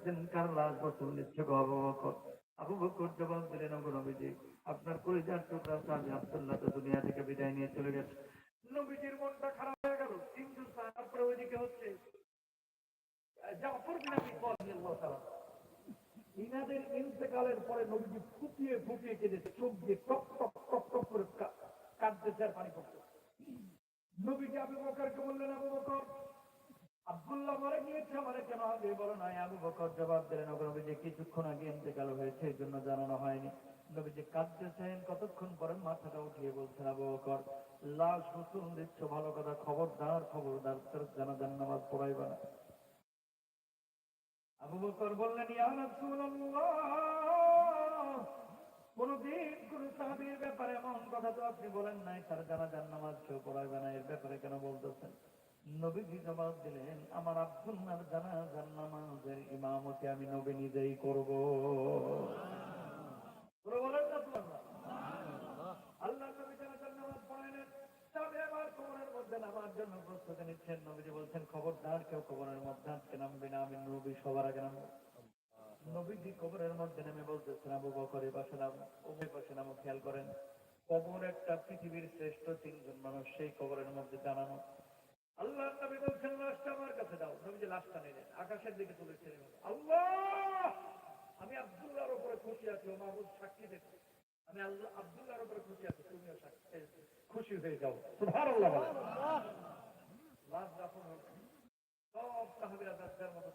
কার লাশ বছর নিচ্ছে আবু বকর? জবাব দিলেন, ওগো নবীজি, আপনার কলিজার টুকরা সাহাবী আব্দুল্লাহ তো দুনিয়া থেকে বিদায় নিয়ে চলে গেছে। নবীজির মনটা খারাপ হয়ে গেল। তিনজন তারপরে ওইদিকে হচ্ছে, জাফর বিন আবি রাদিয়াল্লাহু ইনাদের ইন্তেকালের পরে নবীজি ফুটিয়ে ফুটিয়ে কেঁদেছে, চোখ দিয়ে টপ টপ টপ টপ করে কা- কাঁদতেছে আর পানি পড়ছে। নবীজি আবু বকরকে বললেন, আবু বকর আবু বললেন কোনদিন কোন ব্যাপারে এমন কথা তো আপনি বলেন নাই, তার জানাজান কেউ পড়াইবে না, এর ব্যাপারে কেন বলতেছেন? নবীজি জবাব দিলেন, আমার আব্দুল্লাহ জানাজান নামাজের ইমামতি আমি নবী নিজেই করব। মধ্যে নামো, খেয়াল করেন। কবর একটা পৃথিবীর শ্রেষ্ঠ তিনজন মানুষ, সেই কবরের মধ্যে জানানো আল্লাহ নবী বলছেন, লাশটা আমার কাছে দাও। নবীজি লাশটা আকাশের দিকে আল্লাহ! আমি আব্দুল্লাহর উপরে খুশি আছি, ও মাহবুব, সাক্ষী দেখো। আমি আল্লাহ, আব্দুল্লাহর উপরে খুশি আছি, তুমিও সাক্ষী খুশি হয়ে যাও। সুবহানাল্লাহ বলেন। লাশ দাফন হলো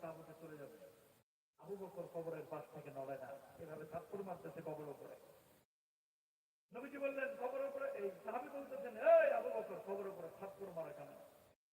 সব মতো চলে যাবে। আবু বকর কবরের পাশ থেকে নড়ে না। এভাবে থাপ্পড় মারতেছে কবর উপরে। নবীজি বললেন কবর উপরে এই সাহাবী বলতেছেন, এই আবু বকর কবর উপরে থাপ্পড় মারা কেন?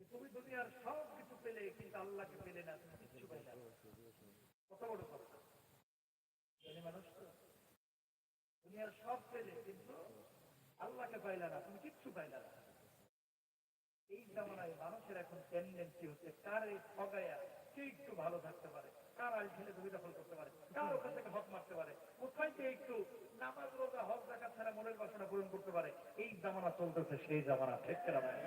তুমি দুনিয়ার সব কিছু পেলে, কিন্তু আল্লাহকে পেলে না, তুমি কিচ্ছু পেলে না। কত বড় কথা। মানুষ? দুনিয়ার সব পেলে, কিন্তু আল্লাহকে পাইলা না, তুমি কিচ্ছু পাইলা না। এই জামানায় মানুষের এখন টেন্ডেন্সি হচ্ছে, কার এই ঠগায়া কে একটু ভালো থাকতে পারে? কার আল ছেলে জমি দখল করতে পারে? কার ওখান থেকে হক মারতে পারে? কোথায় কে একটু নামাজ, রোজা, হক জাকাত ছাড়া মনের বাসনা পূরণ করতে পারে? এই জামানা চলতেছে, সেই জামানা, ঠিক কিনা ভাই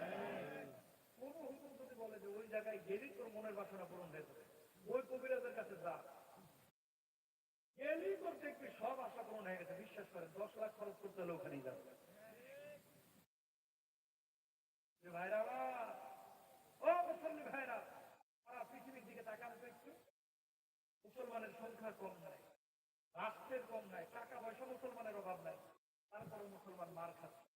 কোন হুকুম যদি বলে যে ওই জায়গায় গেলেই তোর মনের বাসনা পূরণ হয়ে যাবে। ওই কবিরাজের কাছে যা। গেলেই তোর দেখবি সব আশা পূরণ হয়ে গেছে, বিশ্বাস করে, দশ লাখ খরচ করতে হলে ওখানেই যাবে। ভাইরা ভাইরা পৃথিবীর দিকে মুসলমানের সংখ্যা কম নাই, রাষ্ট্রের কম নাই, টাকা পয়সা মুসলমানের অভাব নাই। তারপরে মুসলমান মার খাচ্ছে।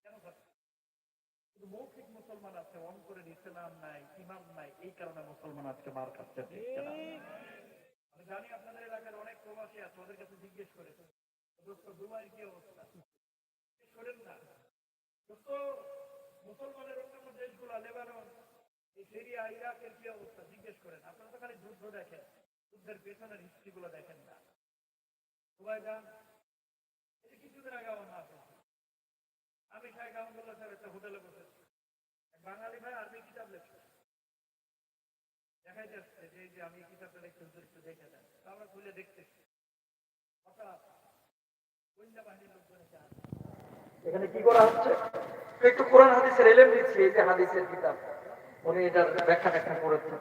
মৌখিক মুসলমান আছে অন্তরের ইসলাম নাই ইমাম নাই এই কারণে মুসলমান আজকে মার খাচ্ছে। আমি জানি আপনাদের এলাকার অনেক প্রবাসী আছে ওদের কাছে জিজ্ঞেস করে। দোস্ত দুবাইয়ের কি অবস্থা? করেন না। মুসলমানের অন্যান্য দেশগুলা লেবানন এই সিরিয়া ইরাকের কি অবস্থা? জিজ্ঞেস করেন। আপনারা তো খালি যুদ্ধ দেখেন যুদ্ধের পেছনের হিস্ট্রি গুলো দেখেন না। দুবাই যান কিছুদিন আগে আমার আমি শাহেখ আহমদুল্লাহ সাহেব একটা হোটেলে এক বাঙালি ভাই আরবি কিতাব লেখছে দেখাই যাচ্ছে যে যে আমি কিতাবটা লিখতে একটু দেখে দেন। আমরা খুলে দেখতেছি। এখানে কি করা হচ্ছে? একটু কোরআন হাদিসের এলেম দিচ্ছি, এই যে হাদিসের কিতাব। উনি এটার ব্যাখ্যা ব্যাখ্যা করেছেন।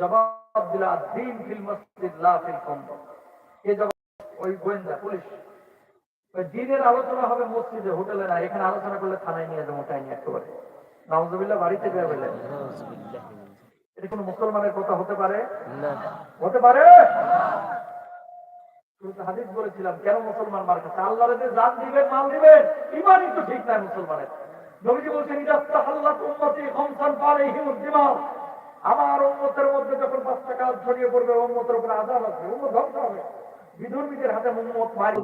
জবাব দিল দিন ফিল মসজিদ, লা ফিল কম্ব এই জবাব, ওই গোয়েন্দা, পুলিশ। দিনের আলোচনা হবে মসজিদে, হোটেলে না, এখানে আলোচনা করলে থানায় নিয়ে যাব নিয়ে একেবারে নাউজুবিল্লাহ বাড়িতে বের হইলেন। এটা কোনো মুসলমানের কথা হতে পারে? হতে পারে? হাদিস বলেছিলাম কেন মুসলমান মার কাছে? আল্লাহ জান দিবেন মাল দিবেন ইমানই তো ঠিক নাই মুসলমানের। নবীজি বলছেন আমার উম্মতের মধ্যে যখন পাঁচটা কাজ ছড়িয়ে পড়বে উম্মতের উপরে আযাব আসবে উম্মত ধ্বংস হবে। বিধর্মীদের হাতে উম্মত মারি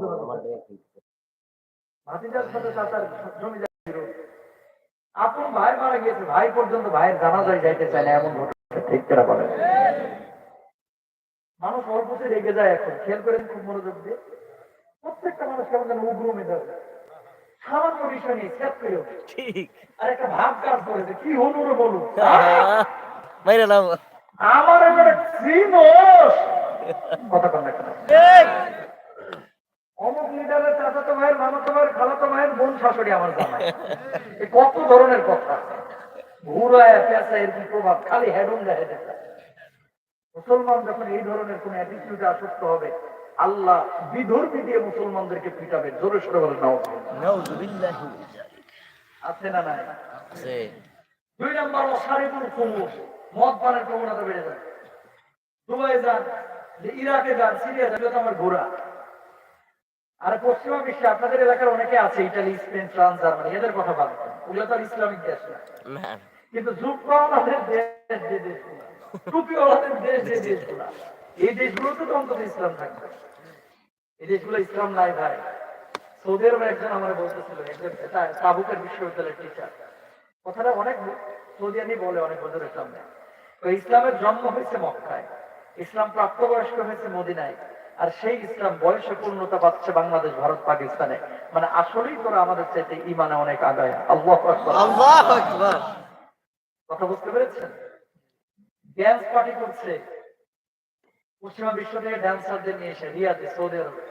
ভাতিজার সাথে চাচার জমি। আপন ভাই মারা গিয়েছে ভাই পর্যন্ত ভাইয়ের জানাজায় যাইতে চায় না এমন ঘটনা ঠিক কেনা বলে মানুষ অল্পতে রেগে যায় এখন খেয়াল করেন খুব মনোযোগ দিয়ে। প্রত্যেকটা মানুষ কেমন যেন উগ্র মেজাজ। সামান্য বিষয় নিয়ে ছেদ করে ঠিক। আর একটা ভাব কাজ করেছে কি হলো রে বলুন মাইরা নাম আমার শ্রীমোষ কথা কন না কেন অমুক লিডারের চাচাতো ভাইয়ের মামাতো ভাইয়ের খালাতো ভাইয়ের বোন শাশুড়ি আমার এ কত ধরনের কথা। ঘুরায় পেঁচা প্রভাব? খালি হেডুন দেখে দেখা মুসলমান যখন এই ধরনের কোন অ্যাটিটিউডে আসক্ত হবে আল্লাহ বিধর্মী দিয়ে মুসলমানদেরকে পিটাবে জোরে সরে বলে নাও আছে না নাই? দুই নম্বর অসারিপুর কুমুর মদ পানের প্রবণতা বেড়ে যায় দুবাই যান যে ইরাকে যান সিরিয়া যান আমার ঘোরা আর পশ্চিমা বিশ্বে আপনাদের এলাকার অনেকে আছে ইটালি স্পেন ফ্রান্স জার্মানি এদের কথা বাদ ওগুলো তো ইসলামিক দেশ না। না কিন্তু যুগপাওয়ালাদের দেশ যে দেশগুলো টুপিওয়ালাদের দেশ যে দেশগুলো এই দেশগুলোতে তো অন্তত ইসলাম থাকবে। এই দেশগুলো ইসলাম নাই ভাই। সৌদি আরবে একজন আমার বলতেছিল একজন তাবুকের বিশ্ববিদ্যালয়ের টিচার কথাটা অনেক সৌদিয়ানি বলে অনেক বছরের সামনে। তো ইসলামের জন্ম হয়েছে মক্কায় ইসলাম প্রাপ্তবয়স্ক হয়েছে মদিনায়। আর সেই ইসলাম বয়সে পূর্ণতা পাচ্ছে বাংলাদেশ ভারত পাকিস্তানে। মানে আসলেই তোরা আমাদের চাইতে ইমানে অনেক আগায়। আল্লাহ কথা বুঝতে পেরেছেন? ড্যান্স পার্টি করছে। পশ্চিমা বিশ্ব থেকে ড্যান্সারদের নিয়ে এসে রিয়াদে সৌদি আরবে।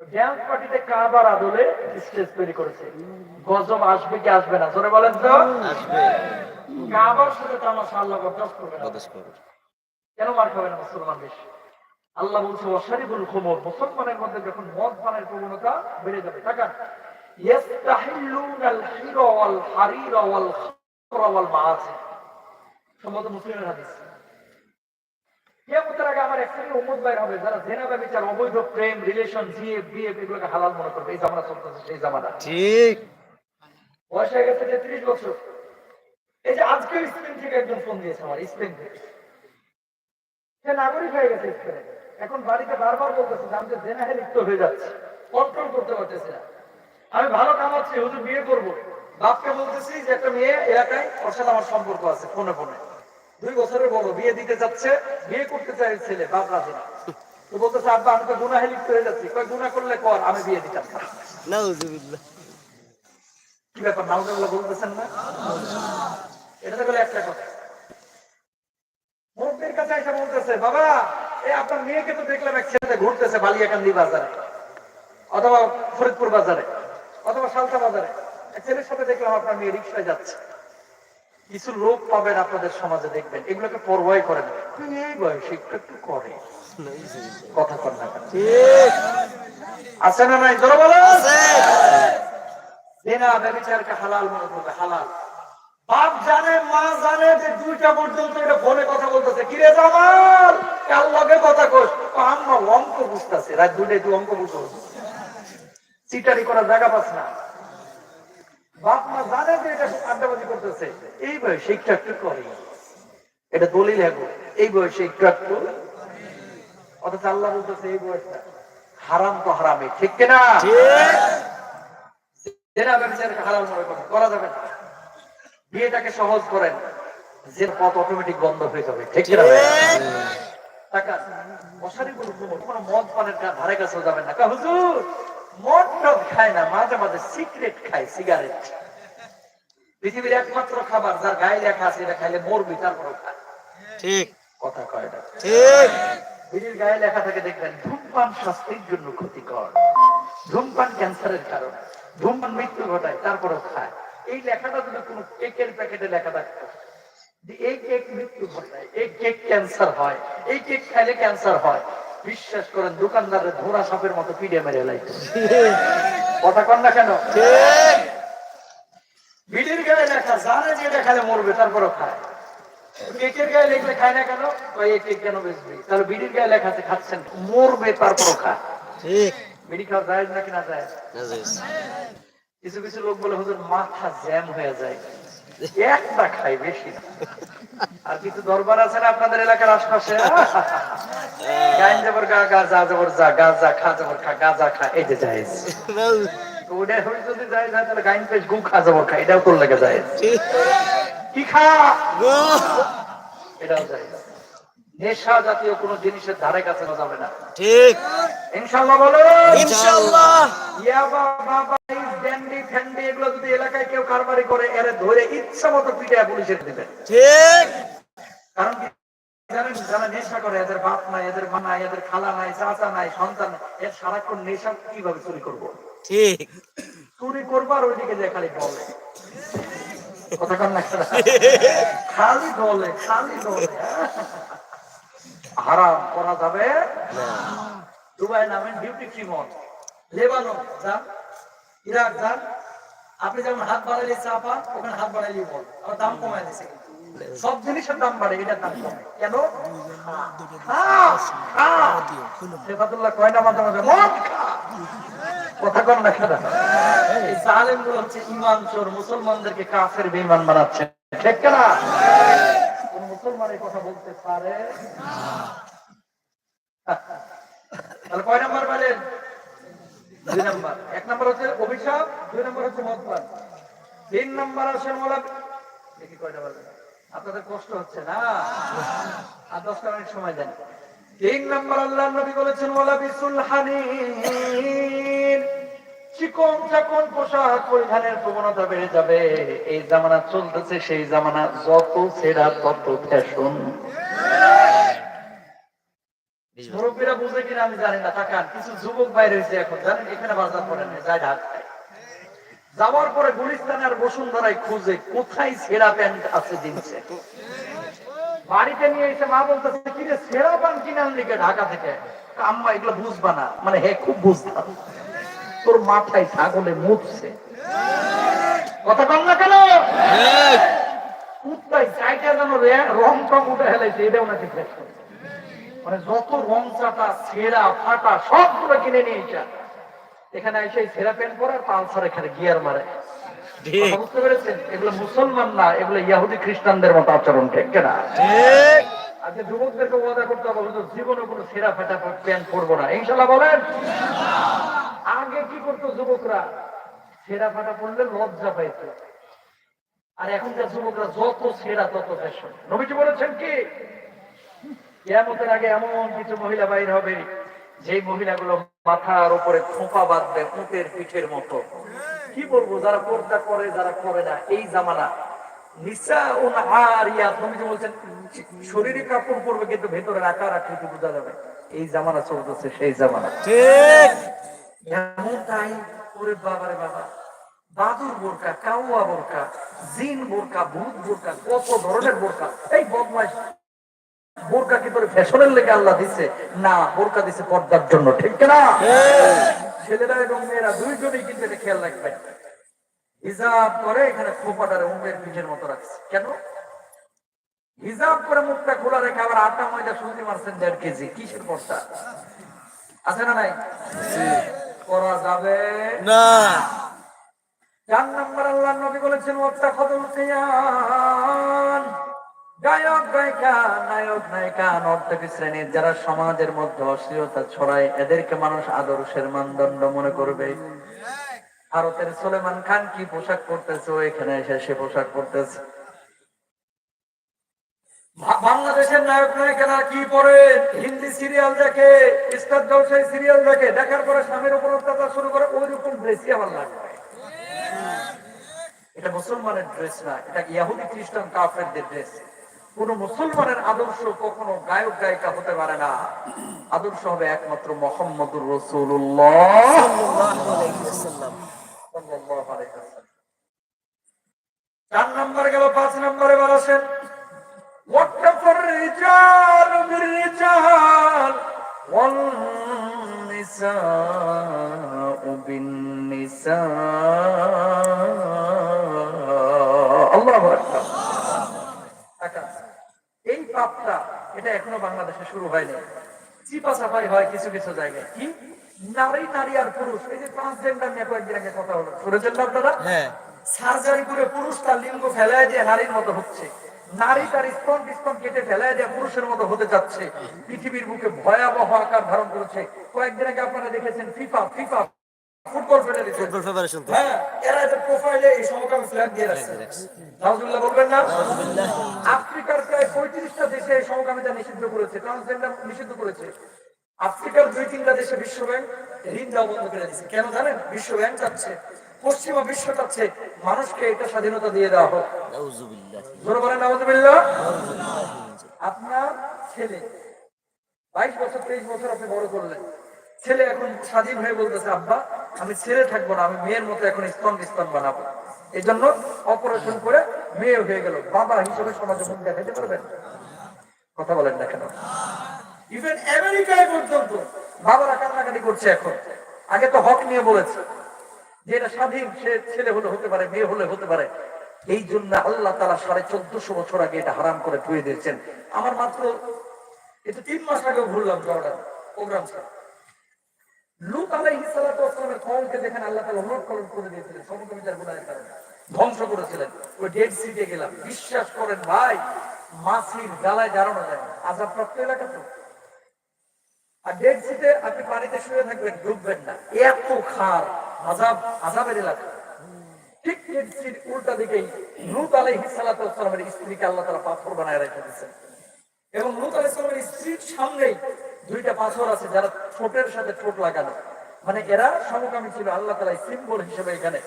ড্যান্স পার্টিতে কাবার আদলে স্টেজ তৈরি করেছে? গজব আসবে কি আসবে না? জোরে বলেন তো। আসবে। কাবার সাথে তামাশা আল্লাহ বরদাস্ত করবে না। কেন মার খাবে না মুসলমান বেশ আল্লাহ বলছে অশারিবুল খুমর। মুসলমানের মধ্যে যখন মদ পানের প্রবণতা বেড়ে যাবে টাকা। ইয়াস্তাহিল্লুনাল হিরা ওয়াল হারিরা ওয়াল খামরা ওয়াল মাআসি সম্ভবত মুসলিমের হাদিস। কিয়ামতের আগে আমার এক উম্মত বাইর হবে যারা জেনা ব্যভিচার অবৈধ প্রেম রিলেশন এগুলোকে হালাল মনে করবে। এই জামানা চলতেছে সেই জামানা। ঠিক। বয়স হয়ে গেছে তেত্রিশ বছর। এই যে আজকে স্পেন থেকে একজন ফোন দিয়েছে আমার স্পেন থেকে। সে নাগরিক হয়ে গেছে স্পেনে। এখন বাড়িতে বারবার বলতেছে যে আমি তো জেনাহে লিপ্ত হয়ে যাচ্ছে। কন্ট্রোল করতে পারতেছি না। আমি ভালো কামাচ্ছি হুজুর বিয়ে করব। বাপকে বলতেছি যে একটা মেয়ে এলাকায় ওর সাথে আমার সম্পর্ক আছে ফোনে ফোনে। দুই বছরের বড় বিয়ে দিতে যাচ্ছে বিয়ে করতে চাই ছেলে বাপ রাজি না তো বলতেছে আব্বা আমি তো গুনাহে লিপ্ত হয়ে যাচ্ছি। কয় গুনাহ করলে কর আমি বিয়ে দিতাম। না কি ব্যাপার নাউজুবিল্লাহ বলতেছেন না? এটা তো গেলে একটা কথা। মুরব্বীর কাছে এসে বলতেছে বাবা আপনার মেয়েকে তো দেখলাম এক ছেলেতে ঘুরতেছে বালিয়াকান্দি বাজারে অথবা ফরিদপুর বাজারে অথবা সালতা বাজারে। এক ছেলের সাথে দেখলাম আপনার মেয়ে রিক্সায় যাচ্ছে। কিছু লোক পাবেন আপনাদের সমাজে দেখবেন। এগুলোকে পরোয়াই করেন এই বয়সে একটু একটু করে। কথা কর না আছে না নাই? ধরো বলো। ব্যবচারকে হালাল মনে করবে হালাল। বাপ জানে মা জানে যে দুইটা পর্যন্ত এটা ফোনে কথা বলতেছে। কিরে জামাল? লগে কথা আম্মা অঙ্ক বুঝতেছে। রাত তুই অঙ্ক বুঝো। চিটারি করার জায়গা পাস না। বাপ মা জানে যে এটা আড্ডাবাজি করতেছে। এই বয়সে একটু একটু করে। এটা দলিল হ্যাগো এই বয়সে একটু একটু অথচ আল্লাহ বলতেছে এই বয়সটা হারাম তো হারামে। ঠিক কিনা? হালাল করা যাবে না। বিয়েটাকে সহজ করেন যে পথ অটোমেটিক বন্ধ হয়ে যাবে। ঠিক কিনা টাকা মশারি গুলো কোনো কোনো মদ পানের ধারে কাছেও যাবেন না। হুজুর মদ টদ খায় না মাঝে মাঝে সিগারেট খায় সিগারেট। পৃথিবীর একমাত্র খাবার যার গায়ে লেখা আছে এটা খাইলে মরবি তারপরও খায়। ঠিক। কথা কয় না ঠিক। বিড়ির গায়ে লেখা থাকে দেখবেন ধূমপান স্বাস্থ্যের জন্য ক্ষতিকর। ধূমপান ক্যান্সারের কারণ। ধূমপান মৃত্যু ঘটায় তারপরেও খায়। এই লেখাটা যদি কোনো কেকের প্যাকেটে লেখা থাকতো যে এই কেক মৃত্যু ঘটায় এই কেক ক্যান্সার হয় এই কেক খাইলে ক্যান্সার হয় বিশ্বাস করেন দোকানদারের ধোরা সাপের মতো পিড়ে মেরে লাইতো কথা কন না কেন? বিড়ির গায়ে লেখা জানে যে খাইলে মরবে তারপরেও খায়। কেকের গায়ে লিখলে খায় না কেন? এই কেক কেন বেচবি? তাহলে বিড়ির গায়ে লেখা আছে খাচ্ছেন মরবে তারপরও খায়। ঠিক। বিড়ি খাওয়া যায় নাকি না যায়। কিছু কিছু লোক বলে হুজুর মাথা জ্যাম হয়ে যায়। একটা খাই বেশি আর কিছু দরবার আছে না আপনাদের এলাকার আশপাশে? গাইন যাবর গা গাজা যাবর যা গাজা খা যাবর খা গাজা খা এই যে নাউযুবিল্লাহ ওটা যদি তাহলে গাইন পেশ গু খা যাবর খা এটাও তোর লেগে যায় কি খা? এটাও যায় নেশা জাতীয় কোনো জিনিসের ধারে কাছে যাবে না। ঠিক। ইনশাল্লাহ বলো ইনশাআল্লাহ। ইয়াবা বাবা এলাকায় কেউ কারবারি করে এর ধরে ইচ্ছা মতো পিটায় পুলিশের দিবেন ঠিক। কারণ জানেন যারা নেশা করে এদের বাপ নাই এদের মা নাই এদের খালা নাই চাচা নাই সন্তান এর সারাক্ষণ নেশা কীভাবে চুরি করব? ঠিক। চুরি করব আর ওইদিকে যে খালি বলে। কথা কন না খালি বলে খালি বলে। হারাম করা যাবে দুবাই নামেন ডিউটি ফ্রি মল লেবানন যান ইরাক যান আপনি যেমন হাত বাড়াইলে চা পান, ওখানে হাত বাড়াইলে বল। আবার দাম কমায় দিছে। সব জিনিসের দাম বাড়ে, এটার দাম কমে। কেন? কয় না মাঝে মাঝে কথা কন না চোর, মুসলমানদেরকে কাফের কথা বলতে পারে? তাহলে কয় নাম্বার বলেন তিন আল্লাহ নবী বলেছেন বিসুল চিকন চাকন পোশাক পরিধানের প্রবণতা বেড়ে যাবে। এই জামানা চলতেছে, সেই জামানা যত সেরা তত ফ্যাশন। মুরব্বীরা বুঝে কিনা আমি জানি না তাকান কিছু যুবক বাইরে হয়েছে এখন জানেন? এখানে বাজার করে নেই যায় ঢাকায়। যাওয়ার পরে গুলিস্তানে আর বসুন্ধরায় খুঁজে কোথায় সেরা প্যান্ট আছে জিনসে বাড়িতে নিয়ে এসে মা বলতেছে কি রে সেরা প্যান্ট কিনে আনলি ঢাকা থেকে? আম্মা এগুলো বুঝবা না। মানে হে খুব বুঝতাম তোর মাথায় ছাগলে মুছছে কথা কম না কেন? ঠিক কুত্তায় চাইটা যেন রে- রং টং উঠে হেলাইছে এটাও নাকি ফ্যাশন মানে যত রং চাটা ছেঁড়া ফাটা সবগুলো কিনে নিয়ে এখানে এসে ছেঁড়া প্যান্ট পরে পালসার এখানে গিয়ার মারে। বুঝতে পেরেছেন? এগুলো মুসলমান না এগুলো ইয়াহুদি খ্রিস্টানদের মতো আচরণ ঠিক না আজকে যুবকদেরকে ওয়াদা করতে হবে হুজুর জীবনে কোনো ছেঁড়া ফাটা প্যান্ট পরবো না। ইনশাল্লাহ বলেন? আগে কি করতো যুবকরা? ছেঁড়া ফাটা পড়লে লজ্জা পাইতো। আর এখনকার যুবকরা যত ছেঁড়া তত ফ্যাশন। নবীজি বলেছেন কি? কেয়ামতের আগে এমন কিছু মহিলা বাইর হবে যেই মহিলাগুলো মাথার উপরে খোঁপা বাঁধবে উঁটের পিঠের মতো। কি বলব যারা পর্দা করে যারা করে না এই জামানা। নিসা ও নাহারিয়া নবীজি বলছেন শরীরে কাপড় পরবে কিন্তু ভেতরে আকার আকৃতি বোঝা যাবে। এই জামানা চলতেছে সেই জামানা। ঠিক। এমন তাই ওরে বাবারে বাবা। বাদুর বোরকা কাউয়া বোরকা জিন বোরকা ভূত বোরকা কত ধরনের বোরকা। এই বদমাইশ। বোরকা কি তোর ফ্যাশনের লেগে আল্লাহ দিছে? না বোরকা দিছে পর্দার জন্য ঠিক না ছেলেরা এবং মেয়েরা দুইজনেই কিন্তু এটা খেয়াল রাখবেন হিজাব করে এখানে খোপাটারে উমের পিঠের মতো রাখছে। কেন? হিজাব করে মুখটা খোলা রেখে আবার আটা ময়দা সুজি মারছেন দেড় কেজি। কিসের পর্দা? আছে না নাই? করা যাবে? না। চার নম্বর আল্লাহ নবী বলেছেন ওটা খদল কিয়ান নায়ক নায়িকা শ্রেণির যারা সমাজের মধ্যে অশ্লীলতা ছড়ায়, এদেরকে মানুষ আদর্শের মানদণ্ড মনে করবে। ভারতের সুলেমান খান কি পোশাক এখানে এসে সে পোশাক বাংলাদেশের নায়ক নায়িকারা কি পরে? হিন্দি সিরিয়াল দেখে স্টার সিরিয়াল দেখে, দেখার পরে স্বামীর উপর অত্যাচার শুরু করে ওই রকম ড্রেসই আমার লাগবে এটা মুসলমানের ড্রেস না, এটা ইয়াহুদি খ্রিস্টান কাফেরদের ড্রেস কোন মুসলমানের আদর্শ কখনো গায়ক গায়িকা হতে পারে না। আদর্শ হবে একমাত্র মোহাম্মদুর রসুল্লাহ এটা এখনও বাংলাদেশে শুরু হয়নি। চিপা সাফাই হয় কিছু কিছু জায়গায়। কি? নারী নারী আর পুরুষ। এই যে ট্রান্সজেন্ডার নিয়ে কয়েকদিন আগে কথা হলো। শুনেছেন না আপনারা? হ্যাঁ। সার্জারি করে পুরুষ তার লিঙ্গ ফেলায় দিয়ে নারীর মতো হচ্ছে। নারী তার স্তন স্তন কেটে ফেলায় দিয়ে পুরুষের মতো হতে যাচ্ছে পৃথিবীর বুকে ভয়াবহ আকার ধারণ করেছে। কয়েকদিন আগে আপনারা দেখেছেন FIFA FIFA football federation football federation হ্যাঁ এরা এদের প্রোফাইলে এই সমকামী ফ্ল্যাগ দিয়ে রাখছে। নাউজুবিল্লাহ বলবেন না। আফ্রিকার প্রায় পঁয়ত্রিশটা দেশে এই সমকামিতা নিষিদ্ধ করেছে ট্রান্সজেন্ডার নিষিদ্ধ করেছে। আফ্রিকার দুই তিনটা দেশে বিশ্ব ব্যাংক ঋণ দেওয়া বন্ধ করে দিয়েছে। কেন জানেন? বিশ্ব ব্যাংক চাচ্ছে পশ্চিমা বিশ্ব চাচ্ছে মানুষকে এটা স্বাধীনতা দিয়ে দেওয়া হোক। জোরে বলেন নাউজুবিল্লাহ আপনার ছেলে বাইশ বছর তেইশ বছর আপনি বড় করলেন। ছেলে এখন স্বাধীন হয়ে বলতেছে, আব্বা, আমি ছেলে থাকব না, আমি মেয়ের মতো এখন স্তন স্তন বানাবো। এই জন্য অপারেশন করে মেয়ে হয়ে গেল। বাবা হিসেবে সমাজে মুখ দেখাইতে পারবেন? কথা বলেন না কেন? ইভেন আমেরিকায় পর্যন্ত বাবারা কান্নাকাটি করছে এখন। আগে তো হক নিয়ে বলেছে যে এটা স্বাধীন, সে ছেলে হলে হতে পারে, মেয়ে হলে হতে পারে। এই জন্য আল্লাহ তালা সাড়ে চোদ্দশো বছর আগে এটা হারাম করে ধুয়ে দিয়েছেন। আমার মাত্র, এটা তিন মাস আগে ভুললাম, জর্ডান প্রোগ্রাম স্যার লুত আলাইহিস সালাতু ওয়াসসালামের কওমকে দেখেন আল্লাহ উলট পালট করে দিয়েছিলেন, সমকামিতার গুনাহের কারণে। ধ্বংস করেছিলেন। ওই ডেড সিটে গেলাম। বিশ্বাস করেন ভাই মাছির গালায় দাঁড়ানো যায় আজাব প্রাপ্ত এলাকা তো। আর ডেড সিটে আপনি পানিতে শুয়ে থাকবেন, ডুববেন না। এত খার, আজাব, আজাবের এলাকা। ঠিক ডেড সিট উল্টা দিকেই লুত আলাইহিস সালাতু ওয়াসসালামের স্ত্রীকে আল্লাহ তাআলা পাথর বানায় রেখে দিয়েছেন। এবং লুত আলাইহিসসালামের স্ত্রীর সামনেই দুইটা পাথর আছে যারা ঠোঁটের সাথে ঠোঁট লাগানো। মানে এরা সমকামী ছিল, আল্লাহ তালা সিম্বল হিসেবে এখানে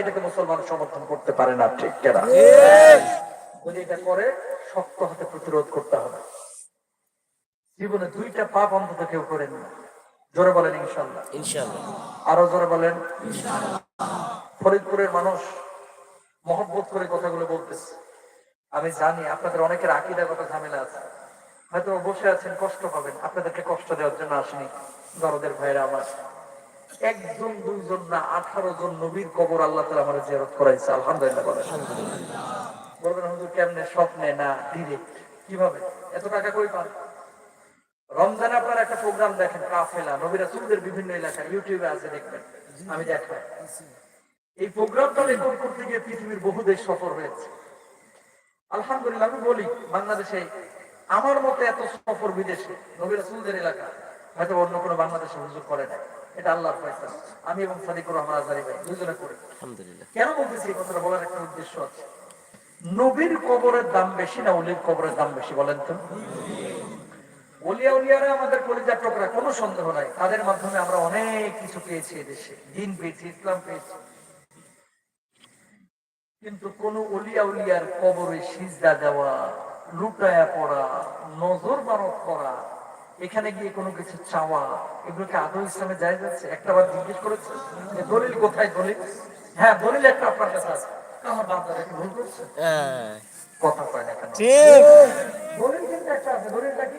এটাকে মুসলমান সমর্থন করতে পারে না, ঠিক করে, শক্ত প্রতিরোধ করতে হবে। জীবনে দুইটা পাপ অন্তত কেউ করেন না জোরে বলেন ইনশাল্লাহ ইনশাআল্লাহ। আরও জোরে বলেন। ফরিদপুরের মানুষ মহব্বত করে কথাগুলো বলতেছে। আমি জানি আপনাদের অনেকের আকিদাগত ঝামেলা আছে। হয়তো বসে আছেন কষ্ট পাবেন। আপনাদেরকে কষ্ট দেওয়ার জন্য আসেনি দরদের ভাইরা আমার। একজন দুইজন না আঠারো জন নবীর কবর আল্লাহ তালা আমার জিয়ারত করাইছে আলহামদুলিল্লাহ বলেন। বলবেন হুজুর কেমনে স্বপ্নে না ডিরেক্ট কীভাবে? এত টাকা কই পান? রমজানে আপনার একটা প্রোগ্রাম দেখেন কাফেলা নবীরা সুদের বিভিন্ন এলাকায় ইউটিউবে আছে দেখবেন। আমি দেখাই এই প্রোগ্রামটা রেকর্ড করতে গিয়ে পৃথিবীর বহু দেশ সফর হয়েছে। আলহামদুলিল্লাহ আমি বলি বাংলাদেশে আমার মতে এত সফর বিদেশে নবীরা সুদের এলাকা হয়তো অন্য কোনো বাংলাদেশে হুজুর করে না এটা আল্লাহর ফয়সালা। আমি এবং সাদিকুর রহমান আজারি ভাই দুজনে করে। আলহামদুলিল্লাহ। কেন বলতেছি এই কথাটা বলার একটা উদ্দেশ্য আছে? নবীর কবরের দাম বেশি না অলির কবরের দাম বেশি বলেন তো? অলিয়া উলিয়ারা আমাদের কলিজা টকরা কোনো সন্দেহ নাই। তাদের মাধ্যমে আমরা অনেক কিছু পেয়েছি এদেশে। দিন পেয়েছি ইসলাম পেয়েছি। কিন্তু কোন অলিয়া উলিয়ার কবরে সিজদা দেওয়া লুটায়া পড়া নজর বারত করা এখানে গিয়ে কোনো কিছু চাওয়া এগুলোকে আদৌ ইসলামে যায় যাচ্ছে একটা বার জিজ্ঞেস করেছে দলিল কোথায়? দলিল? হ্যাঁ দলিল একটা আপনার কাছে আছে। আমার দাদা ভুল করছে। হ্যাঁ। কথা কয় না ঠিক। দলিল কিন্তু একটা আছে। দলিলটা কি?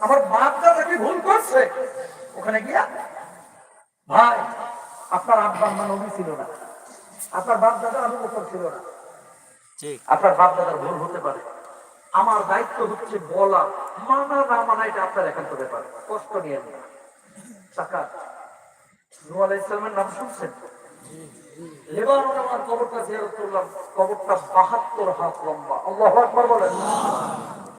আমার বাপ দাদা কি ভুল করছে? ওখানে গিয়া ভাই আপনার আব্বা আম্মা নবী ছিল না। আপনার বাপ দাদা আবু বকর ছিল না। আপনার বাপ দাদার ভুল হতে পারে। আমার দায়িত্ব হচ্ছে বলা। মানা না মানা এটা আপনার একান্ত ব্যাপার। কষ্ট নিয়ে না টাকা নূহ আলাইহিস নাম শুনছেন? লেবানন আমার কবরটা জিয়ারত করলাম। কবরটা বাহাত্তর হাত লম্বা। আল্লাহু আকবার বলেন।